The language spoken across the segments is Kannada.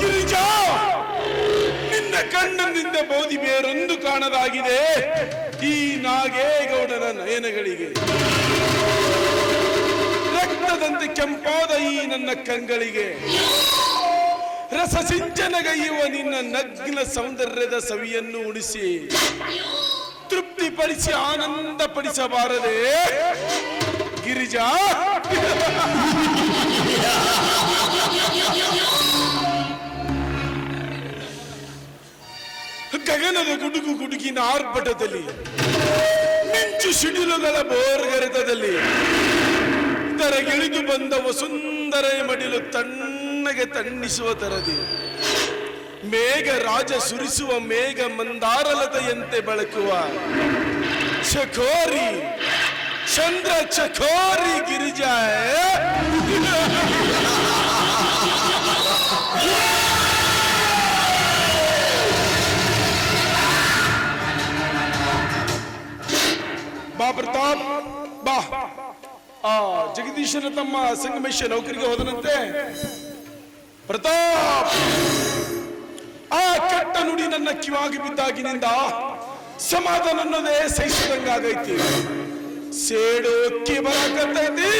ಗಿರಿಜಾ, ನಿನ್ನ ಕಣ್ಣನಿಂದ ಬೋಧಿ ಬೇರೊಂದು ಕಾಣದಾಗಿದೆ. ಈ ನಾಗೇಗೌಡನ ನಯನಗಳಿಗೆ. ರಕ್ತದಂತೆ ಕೆಂಪಾದ ಈ ನನ್ನ ಕಂಗಳಿಗೆ. ರಸ ಸಿಂಚನಗೈಯುವ ನಿನ್ನ ನಗ್ನ ಸೌಂದರ್ಯದ ಸವಿಯನ್ನು ಉಳಿಸಿ ತೃಪ್ತಿಪಡಿಸಿ ಆನಂದ ಪಡಿಸಬಾರದೆ ಗಿರಿಜಾ? ಗಗನದ ಗುಡುಗು ಗುಡುಗಿನ ಆರ್ಭಟದಲ್ಲಿ, ಮಿಂಚು ಸಿಡಿಲುಗಳ ಬೋರ್ಗರೆತದಲ್ಲಿ, ತರಗಿಳಿದು ಬಂದ ವಸುಂದರ ಮಡಿಲು ತಣ್ಣಗೆ ತಣ್ಣಿಸುವ ತರದಿ. ಮೇಘ ರಾಜ ಸುರಿಸುವ ಮೇಘ ಮಂದಾರಲತೆಯಂತೆ ಬೆಳಕುವ ಚಕೋರಿ ಚಂದ್ರ ಚಕೋರಿ ಗಿರಿಜಾಯ ಬಾ ಪ್ರತಾಪ್ ಬಾ ಆ ಜಗದೀಶನ ತಮ್ಮ ಸಂಗಮೇಶ ನೌಕರಿಗೆ ಹೋದನಂತೆ ಪ್ರತಾಪ್ ಆ ಕೆಟ್ಟ ನುಡಿ ನನ್ನ ಕಿವಾಗಿ ಬಿದ್ದಾಗಿನಿಂದ ಸಮಾಧಾನ ಅನ್ನೋದೇ ಸಹಿಸಿದಂಗಾಗೈತಿ ಸೇಡು ಕಿವಾಗತೈತಿ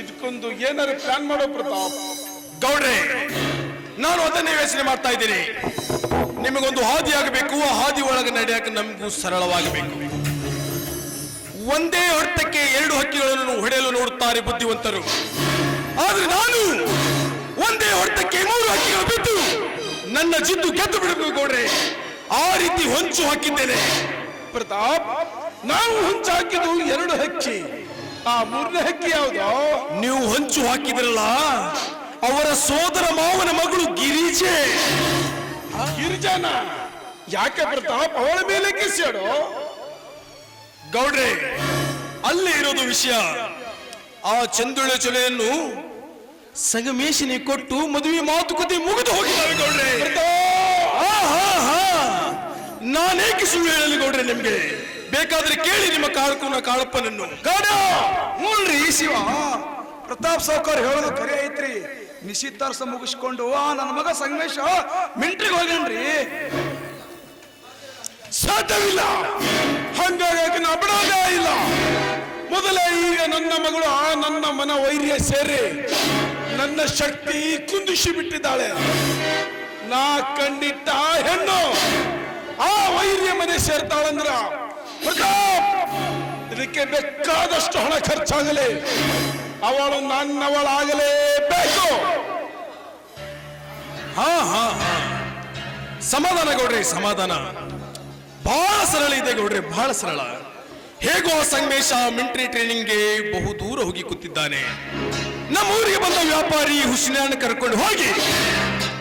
ಇದಕ್ಕೊಂದು ಏನಾರು ಪ್ಲಾನ್ ಮಾಡೋ ಪ್ರತಾಪ್. ಗೌಡ್ರೆ, ನಾನು ಅದನ್ನೇ ಯೋಚನೆ ಮಾಡ್ತಾ ಇದ್ದೀನಿ. ನಿಮಗೊಂದು ಹಾದಿ ಆಗಬೇಕು, ಆ ಹಾದಿ ಒಳಗೆ ನಡೆಯಕ್ಕೆ ನಮಗೂ ಸರಳವಾಗಬೇಕು. ಒಂದೇ ಹೊಡೆತಕ್ಕೆ ಎರಡು ಹಕ್ಕಿಗಳನ್ನು ಹೊಡೆಯಲು ನೋಡುತ್ತಾರೆ ಬುದ್ಧಿವಂತರು. ಆದ್ರೆ ನಾನು ಒಂದೇ ಹೊಡೆತಕ್ಕೆ ಮೂರು ಹಕ್ಕಿಗಳು ಬಿದ್ದು ನನ್ನ ಜಿದ್ದು ಗೆದ್ದು ಬಿಡಬೇಕು ಗೌಡ್ರೆ. ಆ ರೀತಿ ಹೊಂಚು ಹಾಕಿದ್ದೇನೆ. ಪ್ರತಾಪ್, ನಾವು ಹೊಂಚು ಹಾಕಿದ್ದು ಎರಡು ಹಕ್ಕಿ. ಆ ಮೂರನೇ ಹಕ್ಕಿ ಯಾವ್ದು? ನೀವು ಹೊಂಚು ಹಾಕಿದ್ರಲ್ಲ, ಅವರ ಸೋದರ ಮಾವನ ಮಗಳು ಗಿರಿಜೆ. ಗಿರಿಜಾನ? ಯಾಕೆ ಪ್ರತಾಪ್, ಅವಳ ಮೇಲೆ ಕಿಸಾಡು ಗೌಡ್ರೆ, ಅಲ್ಲಿ ಇರೋದು ವಿಷಯ. ಆ ಚಂದುಳ ಚೊಲೆಯನ್ನು ಸಂಗಮೇಶನಿ ಕೊಟ್ಟು ಮದುವೆ ಮಾತುಕತೆ ಮುಗಿದು ಹೋಗಿದ್ದಾವೆ ಗೌಡ್ರೆ. ನಾನೇಕೆ ಸುಳ್ಳು ಹೇಳಲಿ ಗೌಡ್ರೆ ನಿಮ್ಗೆ? ಬೇಕಾದ್ರೆ ಕೇಳಿ ನಿಮ್ಮ ಕಾಳಕನ ಕಾಳಪ್ಪನನ್ನು. ಗೌಡ! ಈ ಶಿವ. ಪ್ರತಾಪ್ ಸಾವ್ಕಾರ್ ಹೇಳೋದು ಕರೆ ಐತ್ರಿ. ನಿಶ್ಚಿತಾರ್ಥ ಮುಗಿಸ್ಕೊಂಡು ಆ ನನ್ನ ಮಗ ಸಂಗಮೇಶ ಮಿಂಟ್ರಿಗೆ ಹೋಗ್ಯಾನ್ರಿ. ಸಾಧ್ಯವಿಲ್ಲ. ಹಂಗಾಗಿ ನಾ ಬಿಡೋದೇ ಇಲ್ಲ. ಮೊದಲೇ ಈಗ ನನ್ನ ಮಗಳು ಆ ನನ್ನ ಮನ ವೈರ್ಯ ಸೇರಿ ನನ್ನ ಶಕ್ತಿ ಕುಂದಿಸಿ ಬಿಟ್ಟಿದ್ದಾಳೆ. ನಾ ಕಂಡಿಟ್ಟ ಹೆಣ್ಣು ಆ ವೈರ್ಯ ಮನೆ ಸೇರ್ತಾಳಂದ್ರ ಇದಕ್ಕೆ ಬೇಕಾದಷ್ಟು ಹಣ ಖರ್ಚಾಗಲಿ. ಅವಳು ನನ್ನವಳಾಗಲೇಬೇಕು. ಹಾ ಹಾ ಹಾ. ಸಮಾಧಾನ ಗೌಡ್ರಿ, ಸಮಾಧಾನ. ಬಹಳ ಸರಳ ಇದೆ ಗೌಡ್ರಿ ಬಹಳ ಸರಳ. ಹೇಗೋ ಸಂಗಮೇಶ ಮಿಲಿಟರಿ ಟ್ರೈನಿಂಗ್ಗೆ ಬಹು ದೂರ ಹೋಗಿ ಕೂತಿದ್ದಾನೆ. ನಮ್ಮ ಊರಿಗೆ ಬಂದ ವ್ಯಾಪಾರಿ ಹುಸಿನ ಕರ್ಕೊಂಡು ಹೋಗಿ,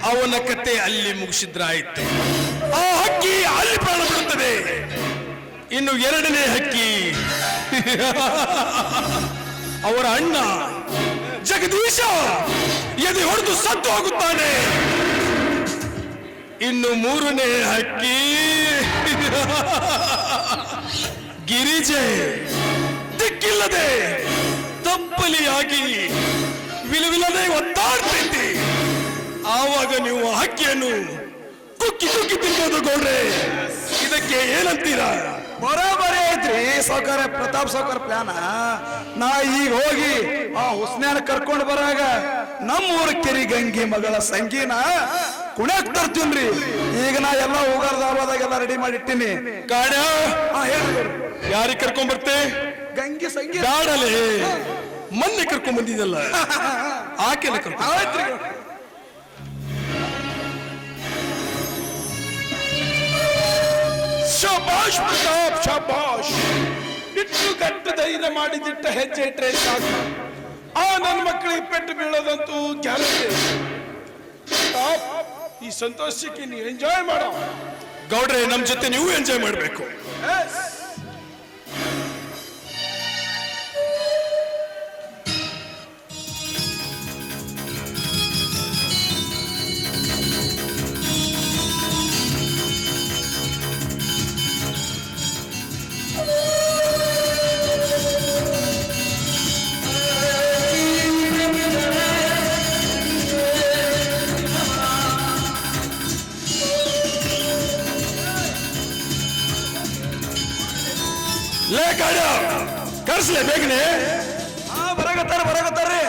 ಅವನ ಕತೆ ಅಲ್ಲಿ ಮುಗಿಸಿದ್ರಾಯಿತು. ಆ ಹಕ್ಕಿ ಅಲ್ಲಿ ಪ್ರಾಣ ಬಿಡುತ್ತದೆ. ಇನ್ನು ಎರಡನೇ ಹಕ್ಕಿ ಅವರ ಅಣ್ಣ ಜಗದೀಶ ಎದೆ ಹೊಡೆದು ಸತ್ತು ಹೋಗುತ್ತಾನೆ. ಇನ್ನು ಮೂರನೇ ಹಕ್ಕಿ ಗಿರಿಜೆ, ದಿಕ್ಕಿಲ್ಲದೆ ತಪ್ಪಲಿಯಾಗಿ ವಿಲವಿಲ್ಲದೆ ಒತ್ತಾಡ್ತೈತಿ ಆವಾಗ ನೀವು ಹಕ್ಕಿಯನ್ನು ಕುಕ್ಕಿ ಕುಕ್ಕಿ ತಿನ್ಬೋದು ಗೌಡ್ರೆ. ಇದಕ್ಕೆ ಏನಂತೀರಾ? ಬರೋಬರಿ ಐತ್ರಿ ಸಾವ್ಕಾರ ಪ್ರತಾಪ್ ಸಾವ್ಕಾರ ಪ್ಲಾನ. ನಾ ಈಗ ಹೋಗಿ ಆ ಹುಸ್ನ್ಯಾನ ಕರ್ಕೊಂಡು ಬರಾಗ ನಮ್ಮೂರ ಕೆರಿ ಗಂಗಿ ಮಗಳ ಸಂಗೀನ ಕುಣ್ಯಾಕ್ ತರ್ತೀನ್ರಿ. ಈಗ ನಾ ಎಲ್ಲ ಹೋಗಾರ ದಾಬಾದಾಗೆಲ್ಲ ರೆಡಿ ಮಾಡಿಟ್ಟಿನಿ ಕಾಡ ಹಾ ಹೇಳ್ರಿ ಯಾರಿಗೆ ಕರ್ಕೊಂಡ್ ಬರ್ತೆ? ಗಂಗಿ ಸಂಗೀತ. ಮೊನ್ನೆ ಕರ್ಕೊಂಡ್ ಬಂದಿದ್ದಲ್ಲ. ಆಕೆನ ಶಬಾಷ್ ಪ್ರತಾಪ್ ಶಬಾಷ್. ಇಟ್ಟು ಗಟ್ಟು ಧೈರ್ಯ ಮಾಡಿದಿಟ್ಟ ಹೆಜ್ಜೆ ಇಟ್ಟರೆ ಸಾಕು. ಆ ನನ್ನ ಮಕ್ಕಳಿಗೆ ಪೆಟ್ಟು ಬೀಳೋದಂತೂ ಗ್ಯಾರಂಟಿ. ಈ ಸಂತೋಷಕ್ಕೆ ನೀವು ಎಂಜಾಯ್ ಮಾಡೋ. ಗೌಡ್ರೆ ನಮ್ಮ ಜೊತೆ ನೀವು ಎಂಜಾಯ್ ಮಾಡ್ಬೇಕು. ಲೇ ಕಾಡ ಕರ್ಸ್ಲೆ ಬೇಗನೆ. ಬರಗತ್ತಾರ ಬರಗತ್ತಾರ್ರಿ